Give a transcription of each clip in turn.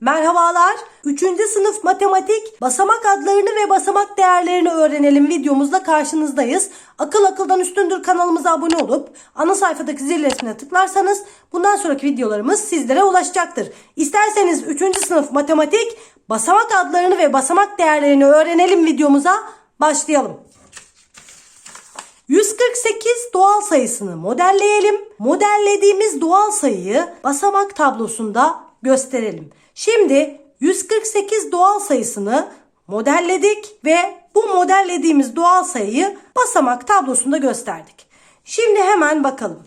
Merhabalar. 3. sınıf matematik basamak adlarını ve basamak değerlerini öğrenelim videomuzla karşınızdayız. Akıl akıldan üstündür kanalımıza abone olup ana sayfadaki zil resmine tıklarsanız bundan sonraki videolarımız sizlere ulaşacaktır. İsterseniz 3. sınıf matematik basamak adlarını ve basamak değerlerini öğrenelim videomuza başlayalım. 148 doğal sayısını modelleyelim. Modellediğimiz doğal sayıyı basamak tablosunda gösterelim. Şimdi 148 doğal sayısını modelledik ve bu modellediğimiz doğal sayıyı basamak tablosunda gösterdik. Şimdi hemen bakalım.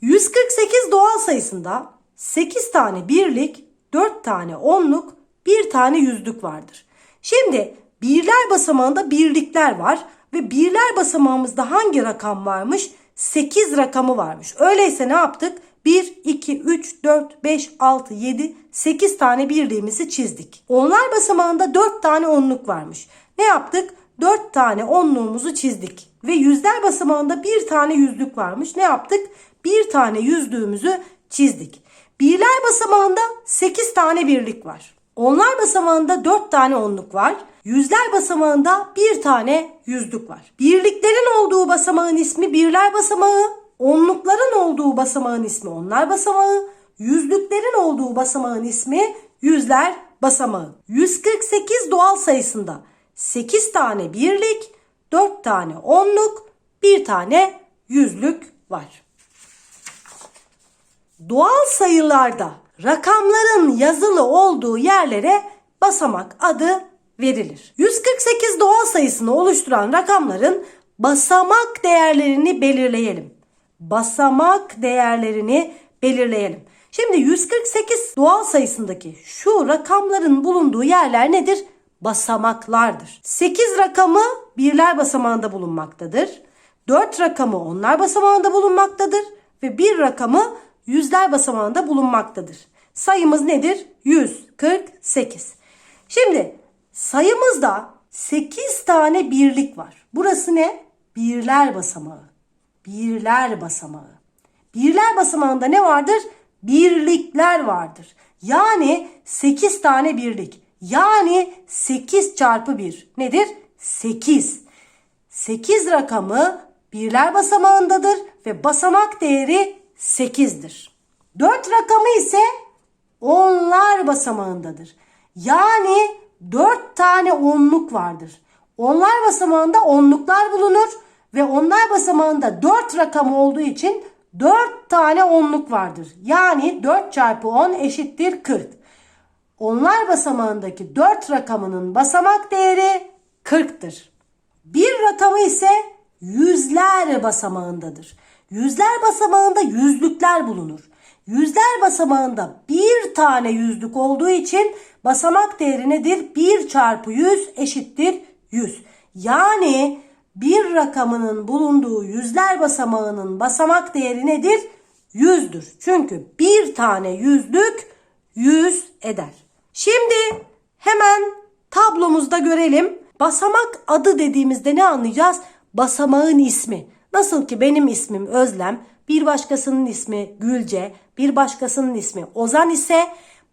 148 doğal sayısında 8 tane birlik, 4 tane onluk, 1 tane yüzlük vardır. Şimdi birler basamağında birlikler var ve birler basamağımızda hangi rakam varmış? 8 rakamı varmış. Öyleyse ne yaptık? 1, 2, 3, 4, 5, 6, 7, 8 tane birliğimizi çizdik. Onlar basamağında 4 tane onluk varmış. Ne yaptık? 4 tane onluğumuzu çizdik. Ve yüzler basamağında bir tane yüzlük varmış. Ne yaptık? Bir tane yüzlüğümüzü çizdik. Birler basamağında 8 tane birlik var. Onlar basamağında 4 tane onluk var. Yüzler basamağında bir tane yüzlük var. Birliklerin olduğu basamağın ismi birler basamağı, onlukların olduğu basamağın ismi onlar basamağı, yüzlüklerin olduğu basamağın ismi yüzler basamağı. 148 doğal sayısında 8 tane birlik, 4 tane onluk, 1 tane yüzlük var. Doğal sayılarda rakamların yazılı olduğu yerlere basamak adı verilir. 148 doğal sayısını oluşturan rakamların basamak değerlerini belirleyelim. Basamak değerlerini belirleyelim. Şimdi 148 doğal sayısındaki şu rakamların bulunduğu yerler nedir? Basamaklardır. 8 rakamı birler basamağında bulunmaktadır. 4 rakamı onlar basamağında bulunmaktadır ve bir rakamı yüzler basamağında bulunmaktadır. Sayımız nedir? 148. Şimdi sayımızda 8 tane birlik var. Burası ne? Birler basamağı. Birler basamağı. Birler basamağında ne vardır? Birlikler vardır. Yani 8 tane birlik. Yani 8 çarpı 1 nedir? 8. 8 rakamı birler basamağındadır ve basamak değeri 8'dir. 4 rakamı ise onlar basamağındadır. Yani 4 tane onluk vardır. Onlar basamağında onluklar bulunur ve onlar basamağında 4 rakam olduğu için 4 tane onluk vardır. Yani 4 çarpı 10 eşittir 40. Onlar basamağındaki 4 rakamının basamak değeri 40'tır. Bir rakamı ise yüzler basamağındadır. Yüzler basamağında yüzlükler bulunur. Yüzler basamağında bir tane yüzlük olduğu için basamak değeri nedir? 1 çarpı 100 eşittir 100. Yani bir rakamının bulunduğu yüzler basamağının basamak değeri nedir? 100'dür. Çünkü bir tane yüzlük 100 eder. Şimdi hemen tablomuzda görelim. Basamak adı dediğimizde ne anlayacağız? Basamağın ismi. Nasıl ki benim ismim Özlem, bir başkasının ismi Gülce, bir başkasının ismi Ozan ise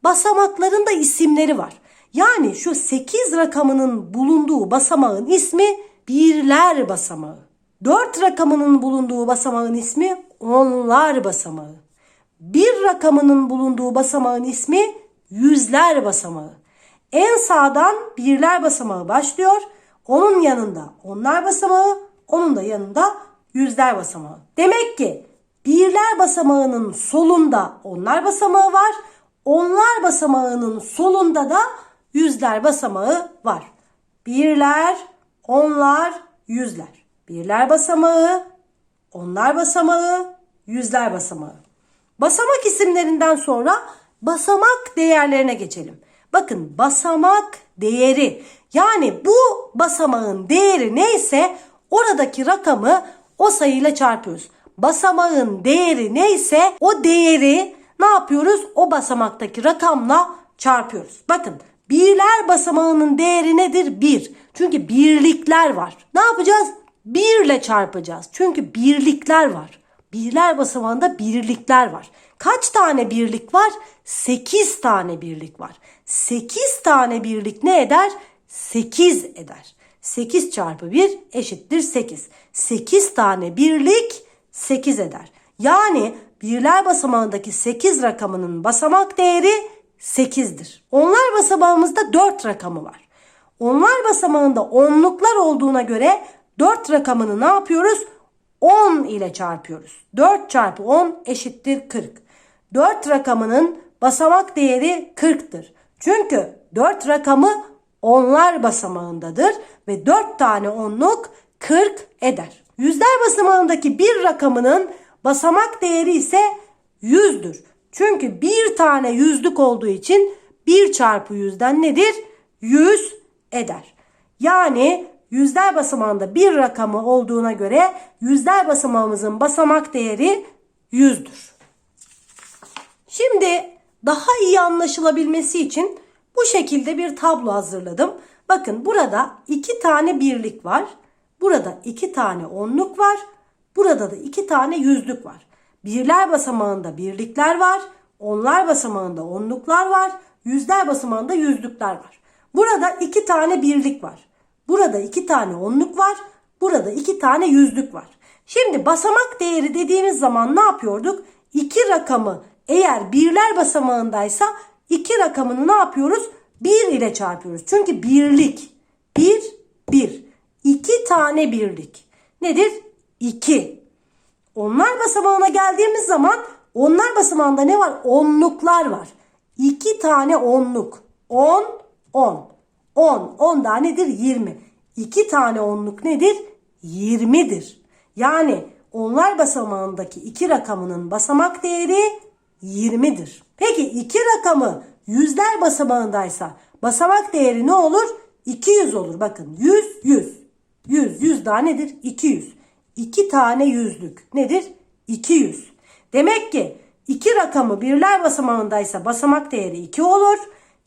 basamakların da isimleri var. Yani şu 8 rakamının bulunduğu basamağın ismi birler basamağı. 4 rakamının bulunduğu basamağın ismi onlar basamağı. Bir rakamının bulunduğu basamağın ismi yüzler basamağı. En sağdan birler basamağı başlıyor. Onun yanında onlar basamağı, onun da yanında yüzler basamağı. Demek ki birler basamağının solunda onlar basamağı var. Onlar basamağının solunda da yüzler basamağı var. Birler, onlar, yüzler. Birler basamağı, onlar basamağı, yüzler basamağı. Basamak isimlerinden sonra basamak değerlerine geçelim. Bakın basamak değeri yani bu basamağın değeri neyse oradaki rakamı o sayıyla çarpıyoruz. Basamağın değeri neyse o değeri ne yapıyoruz? O basamaktaki rakamla çarpıyoruz. Bakın birler basamağının değeri nedir? 1. Çünkü birlikler var. Ne yapacağız? 1 ile çarpacağız. Çünkü birlikler var. Birler basamağında birlikler var. Kaç tane birlik var? 8 tane birlik var. 8 tane birlik ne eder? 8 eder. 8 çarpı 1 eşittir 8. 8 tane birlik 8 eder. Yani birler basamağındaki 8 rakamının basamak değeri 8'dir. Onlar basamağımızda 4 rakamı var. Onlar basamağında onluklar olduğuna göre 4 rakamını ne yapıyoruz? 10 ile çarpıyoruz. 4 çarpı 10 eşittir 40. 4 rakamının basamak değeri 40'tır. Çünkü 4 rakamı onlar basamağındadır ve 4 tane onluk 40 eder. Yüzler basamağındaki bir rakamının basamak değeri ise 100'dür. Çünkü bir tane yüzlük olduğu için 1 çarpı 100'den nedir? 100 eder. Yani yüzler basamağında bir rakamı olduğuna göre yüzler basamağımızın basamak değeri 100'dür. Şimdi daha iyi anlaşılabilmesi için bu şekilde bir tablo hazırladım. Bakın burada iki tane birlik var. Burada iki tane onluk var. Burada da iki tane yüzlük var. Birler basamağında birlikler var. Onlar basamağında onluklar var. Yüzler basamağında yüzlükler var. Burada iki tane birlik var. Burada iki tane onluk var. Burada iki tane yüzlük var. Şimdi basamak değeri dediğimiz zaman ne yapıyorduk? İki rakamı eğer birler basamağındaysa iki rakamını ne yapıyoruz? Bir ile çarpıyoruz. Çünkü birlik. Bir, bir. İki tane birlik. Nedir? İki. Onlar basamağına geldiğimiz zaman onlar basamağında ne var? Onluklar var. İki tane onluk. On, on. On. On daha nedir? Yirmi. İki tane onluk nedir? Yirmidir. Yani onlar basamağındaki iki rakamının basamak değeri 20'dir. Peki iki rakamı yüzler basamağındaysa basamak değeri ne olur? 200 olur. Bakın 100, 100. 100, 100 daha nedir? 200. 2 tane yüzlük nedir? 200. Demek ki iki rakamı birler basamağındaysa basamak değeri 2 olur.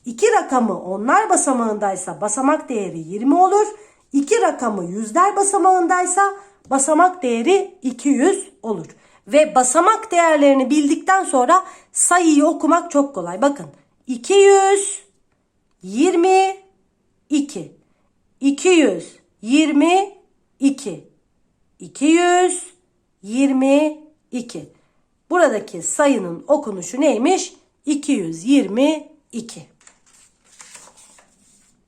İki rakamı onlar basamağındaysa basamak değeri 20 olur. İki rakamı yüzler basamağındaysa basamak değeri 200 olur. Ve basamak değerlerini bildikten sonra sayıyı okumak çok kolay. Bakın 222 222 222 Buradaki sayının okunuşu neymiş? 222.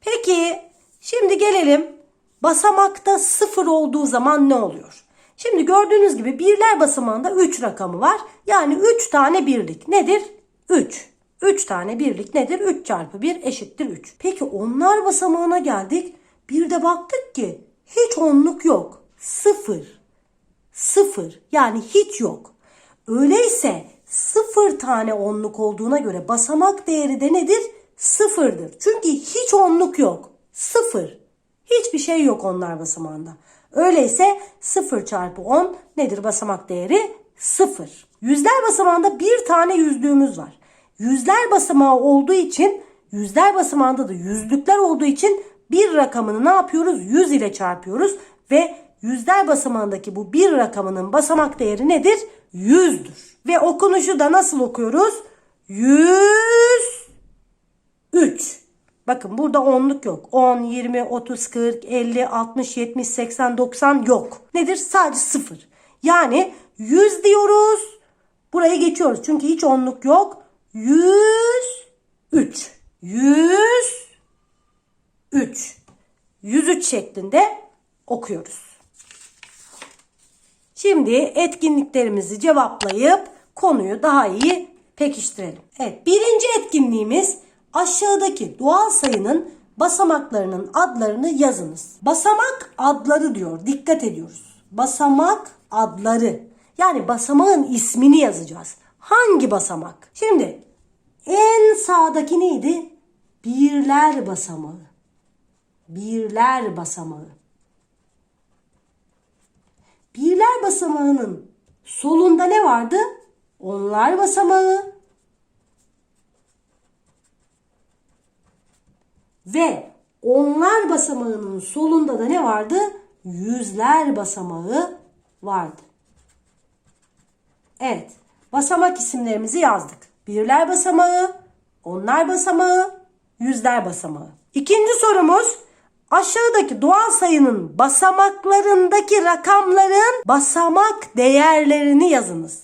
Peki şimdi gelelim basamakta sıfır olduğu zaman ne oluyor? Şimdi gördüğünüz gibi birler basamağında 3 rakamı var. Yani 3 tane birlik nedir? 3. 3 tane birlik nedir? 3 çarpı 1 eşittir 3. Peki onlar basamağına geldik. Bir de baktık ki hiç onluk yok. Sıfır. Sıfır. Yani hiç yok. Öyleyse sıfır tane onluk olduğuna göre basamak değeri de nedir? Sıfırdır. Çünkü hiç onluk yok. Sıfır. Hiçbir şey yok onlar basamağında. Öyleyse 0 çarpı 10 nedir basamak değeri? 0. Yüzler basamağında bir tane yüzlüğümüz var. Yüzler basamağı olduğu için yüzler basamağında da yüzlükler olduğu için bir rakamını ne yapıyoruz? 100 ile çarpıyoruz ve yüzler basamağındaki bu bir rakamının basamak değeri nedir? 100'dür. Ve okunuşu da nasıl okuyoruz? 103. Bakın burada onluk yok. 10, 20, 30, 40, 50, 60, 70, 80, 90 yok. Nedir? Sadece 0. Yani 100 diyoruz. Buraya geçiyoruz. Çünkü hiç onluk yok. 103. 103. 103 şeklinde okuyoruz. Şimdi etkinliklerimizi cevaplayıp konuyu daha iyi pekiştirelim. Evet birinci etkinliğimiz aşağıdaki doğal sayının basamaklarının adlarını yazınız. Basamak adları diyor. Dikkat ediyoruz. Basamak adları. Yani basamağın ismini yazacağız. Hangi basamak? Şimdi en sağdaki neydi? Birler basamağı. Birler basamağı. Birler basamağının solunda ne vardı? Onlar basamağı. Ve onlar basamağının solunda da ne vardı? Yüzler basamağı vardı. Evet. basamak isimlerimizi yazdık. Birler basamağı, onlar basamağı, yüzler basamağı. İkinci sorumuz aşağıdaki doğal sayının basamaklarındaki rakamların basamak değerlerini yazınız.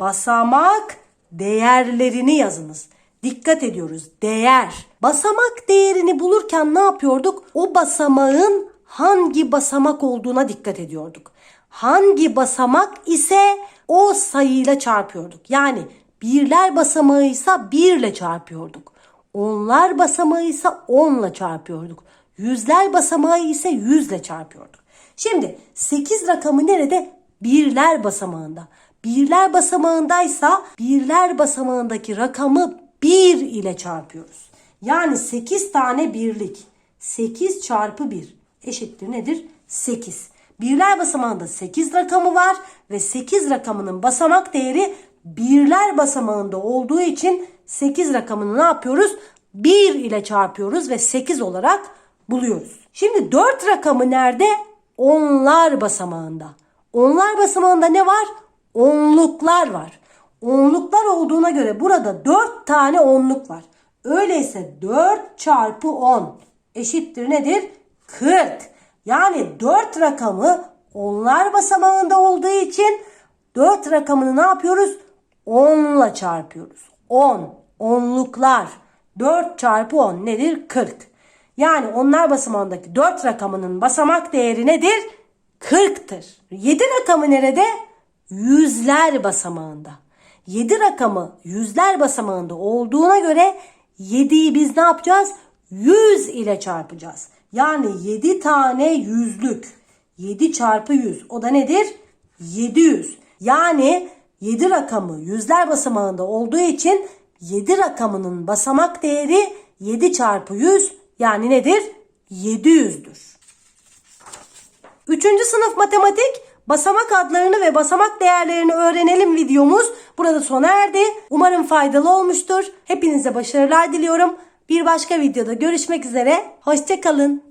Basamak değerlerini yazınız. Dikkat ediyoruz. Değer. Basamak değerini bulurken ne yapıyorduk? O basamağın hangi basamak olduğuna dikkat ediyorduk. Hangi basamak ise o sayıyla çarpıyorduk. Yani birler basamağı ise birle çarpıyorduk. Onlar basamağı ise onla çarpıyorduk. Yüzler basamağı ise yüzle çarpıyorduk. Şimdi 8 rakamı nerede? Birler basamağında. Birler basamağındaysa birler basamağındaki rakamı 1 ile çarpıyoruz. Yani 8 tane birlik. 8 çarpı 1 eşittir nedir? 8. Birler basamağında 8 rakamı var ve 8 rakamının basamak değeri birler basamağında olduğu için 8 rakamını ne yapıyoruz? 1 ile çarpıyoruz ve 8 olarak buluyoruz. Şimdi 4 rakamı nerede? Onlar basamağında. Onlar basamağında ne var? Onluklar var. Onluklar olduğuna göre burada 4 tane onluk var. Öyleyse 4 çarpı 10 eşittir nedir? 40. Yani 4 rakamı onlar basamağında olduğu için 4 rakamını ne yapıyoruz? 10 ile çarpıyoruz. 10. Onluklar. 4 çarpı 10 nedir? 40. Yani onlar basamağındaki 4 rakamının basamak değeri nedir? 40'tır. 7 rakamı nerede? Yüzler basamağında. 7 rakamı yüzler basamağında olduğuna göre 7'yi biz ne yapacağız? 100 ile çarpacağız. Yani 7 tane yüzlük. 7 çarpı 100 o da nedir? 700. Yani 7 rakamı yüzler basamağında olduğu için 7 rakamının basamak değeri 7 çarpı 100 yani nedir? 700'dür. Üçüncü sınıf matematik basamak adlarını ve basamak değerlerini öğrenelim videomuz burada sona erdi. Umarım faydalı olmuştur. Hepinize başarılar diliyorum. Bir başka videoda görüşmek üzere. Hoşçakalın.